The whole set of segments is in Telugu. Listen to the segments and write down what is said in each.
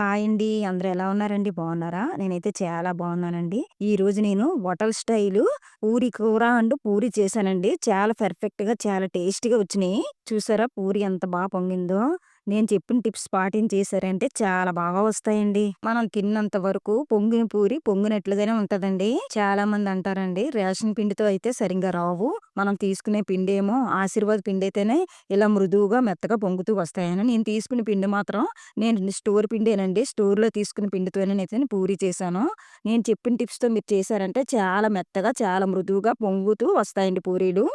హాయ్ అండి. అందరూ ఎలా ఉన్నారండి? బాగున్నారా? నేనైతే చాలా బాగున్నానండి. ఈ రోజు నేను హోటల్ స్టైలు పూరి కూర అండ్ పూరి చేశానండి. చాలా పర్ఫెక్ట్‌గా చాలా టేస్టీగా వచ్చినాయి. చూసారా పూరి ఎంత బాగా పొంగిందో. నేను చెప్పిన టిప్స్ పాటించేశారంటే చాలా బాగా వస్తాయండి. మనం తిన్నంత వరకు పొంగిన పూరి పొంగినట్లుగానే ఉంటదండి. చాలా మంది అంటారండి రేషన్ పిండితో అయితే సరిగ్గా రావు. మనం తీసుకునే పిండేమో ఆశీర్వాద్ అయితేనే ఇలా మృదువుగా, మెత్తగా పొంగుతూ వస్తాయని. నేను తీసుకునే పిండి మాత్రం నేను స్టోర్ పిండేనండి. స్టోర్‌లో తీసుకున్న పిండితోనైతే పూరి చేశాను. నేను చెప్పిన టిప్స్‌తో మీరు చేశారంటే చాలా మెత్తగా, చాలా మృదువుగా పొంగుతూ వస్తాయండి పూరీలు.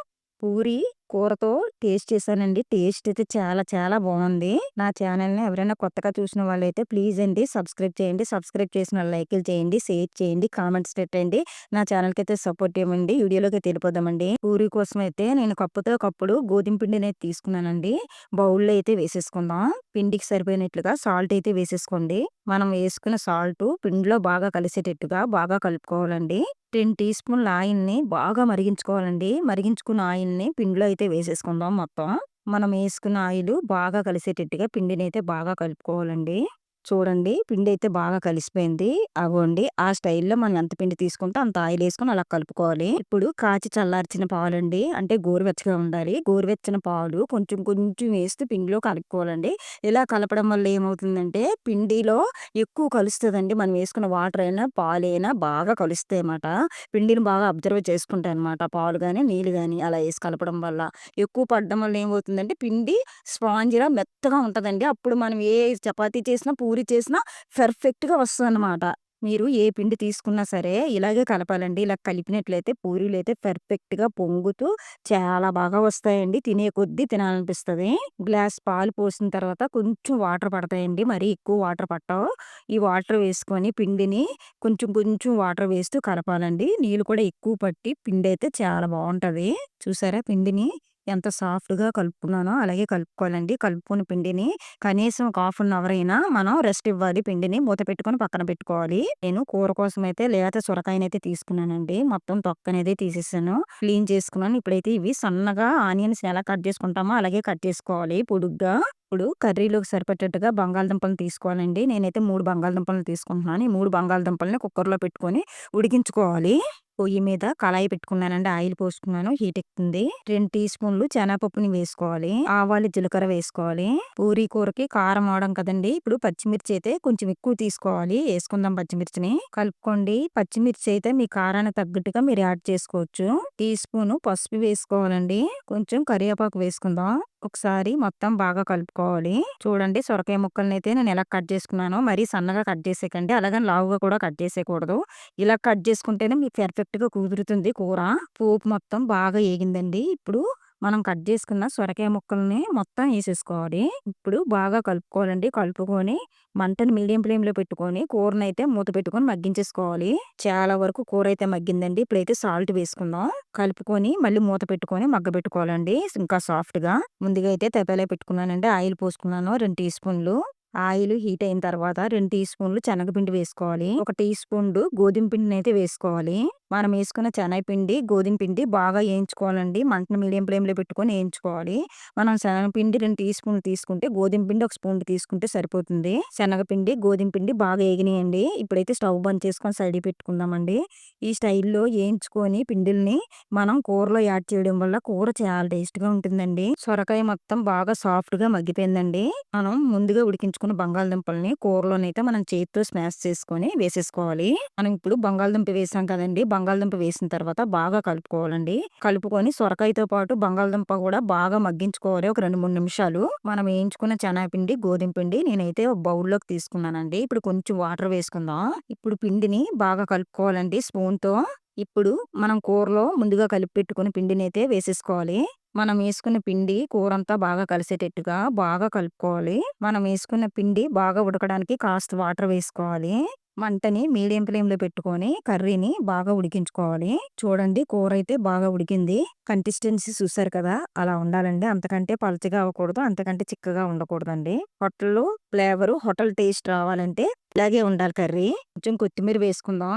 పూరి కూరతో టేస్ట్ చేశానండి. టేస్ట్ అయితే చాలా చాలా బాగుంది. నా ఛానల్‌ని ఎవరైనా కొత్తగా చూసిన వాళ్ళైతే ప్లీజ్ అండి సబ్స్క్రైబ్ చేయండి. సబ్స్క్రైబ్ చేసిన వాళ్ళు లైకులు చేయండి, షేర్ చేయండి, కామెంట్స్ పెట్టండి. నా ఛానల్‌కి అయితే సపోర్ట్ ఇవ్వండి. వీడియోలోకి తెలిపోదామండి పూరి కోసం అయితే నేను కప్పుతో కప్పుడు గోధుమ పిండినైతే తీసుకున్నానండి. బౌల్‌లో అయితే వేసేసుకుందాం. పిండికి సరిపోయినట్లుగా సాల్ట్ అయితే వేసేసుకోండి. మనం వేసుకున్న సాల్ట్ పిండిలో బాగా కలిసేటట్టుగా బాగా కలుపుకోవాలండి. 10 టీ స్పూన్ల ఆయిల్‌ని బాగా మరిగించుకోవాలండి. మరిగించుకున్న ఆయిల్‌ని పిండిలో అయితే వేసేసుకుందాం మొత్తం. మనం వేసుకున్న ఆయిల్ బాగా కలిసేటట్టుగా పిండినైతే బాగా కలుపుకోవాలండి. చూడండి పిండి అయితే బాగా కలిసిపోయింది. అవ్వండి ఆ స్టైల్‌లో మనం ఎంత పిండి తీసుకుంటే అంత ఆయిల్ వేసుకొని అలా కలుపుకోవాలి. ఇప్పుడు కాచి చల్లార్చిన పాలండి. అంటే గోరువెచ్చగా ఉండాలి. గోరువెచ్చని పాలు కొంచెం కొంచెం వేస్తూ పిండిలో కలుపుకోవాలండి. ఇలా కలపడం వల్ల ఏమవుతుందంటే పిండిలో ఎక్కువ కలుస్తుందండి మనం వేసుకున్న వాటర్ అయినా, పాలైనా బాగా కలుస్తాయి అన్నమాట పిండిని బాగా అబ్జర్వ్ చేసుకుంటాయి అనమాట పాలు కానీ నీళ్ళు కానీ అలా వేసి కలపడం వల్ల. ఎక్కువ పడడం వల్ల ఏమవుతుందంటే పిండి స్పాంజిలా మెత్తగా ఉంటుందండి అప్పుడు మనం ఏ చపాతీ చేసినా, పూరి పూరి చేసినా పర్ఫెక్ట్‌గా వస్తదన్నమాట. మీరు ఏ పిండి తీసుకున్నా సరే ఇలాగే కలపాలండి. ఇలా కలిపినట్లయితే పూరీలు అయితే పర్ఫెక్ట్‌గా పొంగుతూ చాలా బాగా వస్తాయండి. తినే కొద్దీ తినాలనిపిస్తుంది గ్లాస్ పాలు పోసిన తర్వాత కొంచెం వాటర్ పడతాయండి. మరీ ఎక్కువ వాటర్ పట్టవు. ఈ వాటర్ వేసుకొని పిండిని కొంచెం కొంచెం వాటర్ వేస్తూ కలపాలండి. నీళ్ళు కూడా ఎక్కువ పట్టి పిండి అయితే చాలా బాగుంటుంది చూసారా పిండిని ఎంత సాఫ్ట్‌గా కలుపుకున్నానో అలాగే కలుపుకోవాలండి. కలుపుకున్న పిండిని కనీసం ఒక హాఫ్ అన్ అవర్ అయినా మనం రెస్ట్ ఇవ్వాలి. పిండిని మూత పెట్టుకొని పక్కన పెట్టుకోవాలి. నేను కూర కోసం అయితే లేకపోతే సొరకాయనైతే తీసుకున్నానండి. మొత్తం తొక్క అనేది తీసేసాను. క్లీన్ చేసుకున్నాను. ఇప్పుడైతే ఇవి సన్నగా ఆనియన్స్ ఎలా కట్ చేసుకుంటామో అలాగే కట్ చేసుకోవాలి పొడుగ్గా. ఇప్పుడు కర్రీలోకి సరిపడేట్టుగా బంగాళదుంపలను తీసుకోవాలండి. నేనైతే మూడు బంగాళదుంపలను తీసుకుంటున్నాను. ఈ మూడు బంగాళదుంపలని కుక్కర్‌లో పెట్టుకొని ఉడికించుకోవాలి. పొయ్యి మీద కళాయి పెట్టుకున్నానండి. ఆయిల్ పోసుకున్నాను. హీట్ ఎక్కుతుంది. రెండు టీ స్పూన్లు శనగపప్పుని వేసుకోవాలి. ఆవాలు, జీలకర్ర వేసుకోవాలి. పూరి కూరకి కారం అవడం కదండీ! ఇప్పుడు పచ్చిమిర్చి అయితే కొంచెం ఎక్కువ తీసుకోవాలి. వేసుకుందాం పచ్చిమిర్చిని. కలుపుకోండి. పచ్చిమిర్చి అయితే మీ కారానికి తగ్గట్టుగా మీరు యాడ్ చేసుకోవచ్చు. టీ స్పూన్ పసుపు వేసుకోవాలండి. కొంచెం కరివేపాకు వేసుకుందాం. ఒకసారి మొత్తం బాగా కలుపుకోవాలి. చూడండి సొరకాయ ముక్కలనైతే నేను ఎలా కట్ చేసుకున్నానో మరీ సన్నగా కట్ చేసేయకండి. అలాగని లావుగా కూడా కట్ చేసేయకూడదు. ఇలా కట్ చేసుకుంటేనే మీకు పర్ఫెక్ట్‌గా కుదురుతుంది కూర. పోపు మొత్తం బాగా ఏగిందండి. ఇప్పుడు మనం కట్ చేసుకున్న సొరకాయ ముక్కల్ని మొత్తం వేసేసుకోవాలి ఇప్పుడు బాగా కలుపుకోవాలండి. కలుపుకొని మంటను మీడియం ఫ్లేమ్‌లో పెట్టుకొని కూరనైతే మూత పెట్టుకొని మగ్గించేసుకోవాలి. చాలా వరకు కూర అయితే మగ్గిందండి. ఇప్పుడైతే సాల్ట్ వేసుకుందాం. కలుపుకొని మళ్ళీ మూత పెట్టుకొని మగ్గబెట్టుకోవాలండి. ఇంకా సాఫ్ట్‌గా. ముందుగా అయితే తపాలా పెట్టుకున్నానండి. ఆయిల్ పోసుకున్నాను రెండు టీ స్పూన్లు. ఆయిల్ హీట్ అయిన తర్వాత రెండు టీ స్పూన్లు శనగపిండి వేసుకోవాలి. ఒక టీ స్పూన్లు గోధుమ పిండినైతే వేసుకోవాలి. మనం వేసుకున్న శనగపిండి, గోధుమ పిండి బాగా వేయించుకోవాలండి. మంటను మీడియం ఫ్లేమ్‌లో పెట్టుకొని వేయించుకోవాలి. మనం శనగపిండి రెండు టీ స్పూన్లు తీసుకుంటే గోధుమ పిండి ఒక స్పూన్ తీసుకుంటే సరిపోతుంది. శనగపిండి, గోధుమ పిండి బాగా వేగినాయండి ఇప్పుడైతే స్టవ్ బంద్ చేసుకొని సైడ్ పెట్టుకుందామండి. ఈ స్టైల్‌లో వేయించుకొని పిండిల్ని మనం కూరలో యాడ్ చేయడం వల్ల కూర చాలా టేస్ట్‌గా ఉంటుందండి. సొరకాయ మొత్తం బాగా సాఫ్ట్‌గా మగ్గిపోయిందండి. మనం ముందుగా ఉడికించుకున్న బంగాళదుంపల్ని కూరలోనైతే మనం చేతితో స్మాష్ చేసుకొని వేసేసుకోవాలి. మనం ఇప్పుడు బంగాళదుంప వేసాం కదండీ! బంగాళదుంప వేసిన తర్వాత బాగా కలుపుకోవాలండి. కలుపుకొని సొరకాయతో పాటు బంగాళదుంప కూడా బాగా మగ్గించుకోవాలి. ఒక 2, 3 నిమిషాలు. మనం వేయించుకున్న శనగపిండి, గోధుమ పిండి నేనైతే ఒక బౌల్‌లోకి తీసుకున్నానండి. ఇప్పుడు కొంచెం వాటర్ వేసుకుందాం. ఇప్పుడు పిండిని బాగా కలుపుకోవాలండి స్పూన్‌తో. ఇప్పుడు మనం కూరలో ముందుగా కలిపి పెట్టుకున్న పిండినైతే వేసేసుకోవాలి. మనం వేసుకున్న పిండి కూరంతా బాగా కలిసేటట్టుగా బాగా కలుపుకోవాలి. మనం వేసుకున్న పిండి బాగా ఉడకడానికి కాస్త వాటర్ వేసుకోవాలి. మంటని మీడియం ఫ్లేమ్‌లో పెట్టుకొని కర్రీని బాగా ఉడికించుకోవాలి. చూడండి కూర అయితే బాగా ఉడికింది. కన్సిస్టెన్సీ చూసారు కదా! అలా ఉండాలండి. అంతకంటే పలచగా అవ్వకూడదు. అంతకంటే చిక్కగా ఉండకూడదండి. హోటల్‌లో ఫ్లేవరు హోటల్ టేస్ట్ రావాలంటే ఇలాగే ఉండాలి కర్రీ. కొంచెం కొత్తిమీర వేసుకుందాం.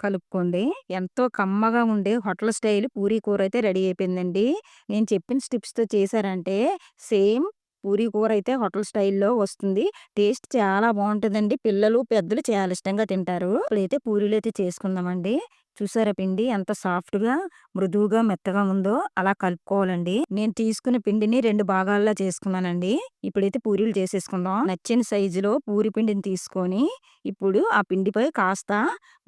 కలుపుకోండి. ఎంతో కమ్మగా ఉండే హోటల్ స్టైల్ పూరీ కూర అయితే రెడీ అయిపోయిందండి. నేను చెప్పిన స్టిప్స్తో చేశారంటే సేమ్ పూరీ కూర అయితే హోటల్ స్టైల్‌లో వస్తుంది. టేస్ట్ చాలా బాగుంటుందండి పిల్లలు, పెద్దలు చాలా ఇష్టంగా తింటారు. ఇప్పుడైతే అయితే చేసుకుందామండి. చూసారా పిండి ఎంత సాఫ్ట్‌గా, మృదువుగా, మెత్తగా ఉందో అలా కలుపుకోవాలండి. నేను తీసుకున్న పిండిని రెండు భాగాల్లో చేసుకున్నానండి. ఇప్పుడైతే పూరీలు చేసేసుకుందాం. నచ్చిన సైజులో పూరి పిండిని తీసుకొని, ఇప్పుడు ఆ పిండిపై కాస్త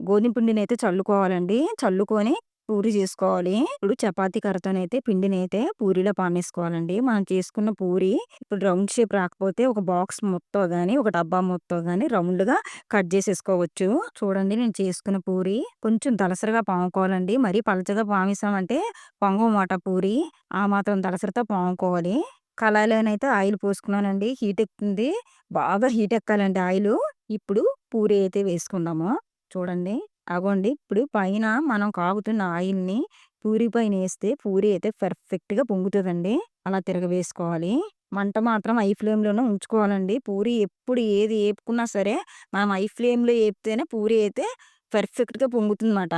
గోధుమ పిండిని అయితే చల్లుకోవాలండి. చల్లుకొని పూరి చేసుకోవాలి. ఇప్పుడు చపాతీ కర్రతోనైతే పిండినైతే పూరీలో పామేసుకోవాలండి. మనం చేసుకున్న పూరి ఇప్పుడు రౌండ్ షేప్ రాకపోతే ఒక బాక్స్ మొత్తం గానీ ఒక డబ్బా మొత్తం గానీ రౌండ్గా కట్ చేసేసుకోవచ్చు. చూడండి నేను చేసుకున్న పూరి కొంచెం దలసరిగా పాముకోవాలండి. మరీ పలచగా పామేసామంటే పొంగమాట పూరి. ఆ మాత్రం దళసరితో పాముకోవాలి. కళాయిలోనైతే ఆయిల్ పోసుకున్నానండి. హీట్ ఎక్కుతుంది. బాగా హీట్ ఎక్కాలండి ఆయిలు. ఇప్పుడు పూరి అయితే వేసుకుందాము. చూడండి. అగోండి ఇప్పుడు పైన మనం కాగుతున్న ఆయిల్‌ని పూరి పైన వేస్తే పూరి అయితే పర్ఫెక్ట్‌గా పొంగుతుందండి అలా తిరగవేసుకోవాలి. మంట మాత్రం ఐ ఫ్లేమ్‌లోనే ఉంచుకోవాలండి. పూరి ఎప్పుడు ఏది ఏపుకున్నా సరే మనం ఐ ఫ్లేమ్‌లో ఏపితేనే పూరి అయితే పర్ఫెక్ట్‌గా పొంగుతుందన్నమాట.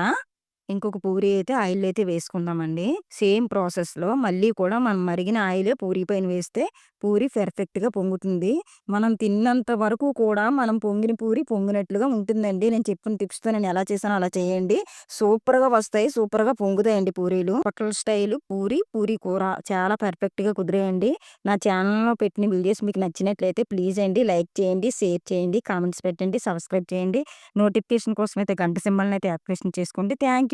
ఇంకొక పూరి అయితే ఆయిల్ అయితే వేసుకుందామండి. సేమ్ ప్రాసెస్‌లో మళ్ళీ కూడా మనం మరిగిన ఆయిలే పూరి పైన వేస్తే పూరి పెర్ఫెక్ట్గా పొంగుతుంది. మనం తిన్నంత వరకు కూడా మనం పొంగిన పూరి పొంగినట్లుగా ఉంటుందండి. నేను చెప్పిన టిప్స్‌తో నేను ఎలా చేశానో అలా చేయండి. సూపర్‌గా వస్తాయి. సూపర్‌గా పొంగుతాయండి పూరీలు. హోటల్ స్టైల్ పూరి, పూరి కూర చాలా పర్ఫెక్ట్‌గా కుదిరేయండి నా ఛానల్‌లో పెట్టిన వీడియోస్ మీకు నచ్చినట్లయితే ప్లీజ్ అండి లైక్ చేయండి, షేర్ చేయండి, కామెంట్స్ పెట్టండి, సబ్స్క్రైబ్ చేయండి. నోటిఫికేషన్ కోసం అయితే గంట సింబల్‌ని అయితే యాక్టివేషన్ చేసుకోండి. Thank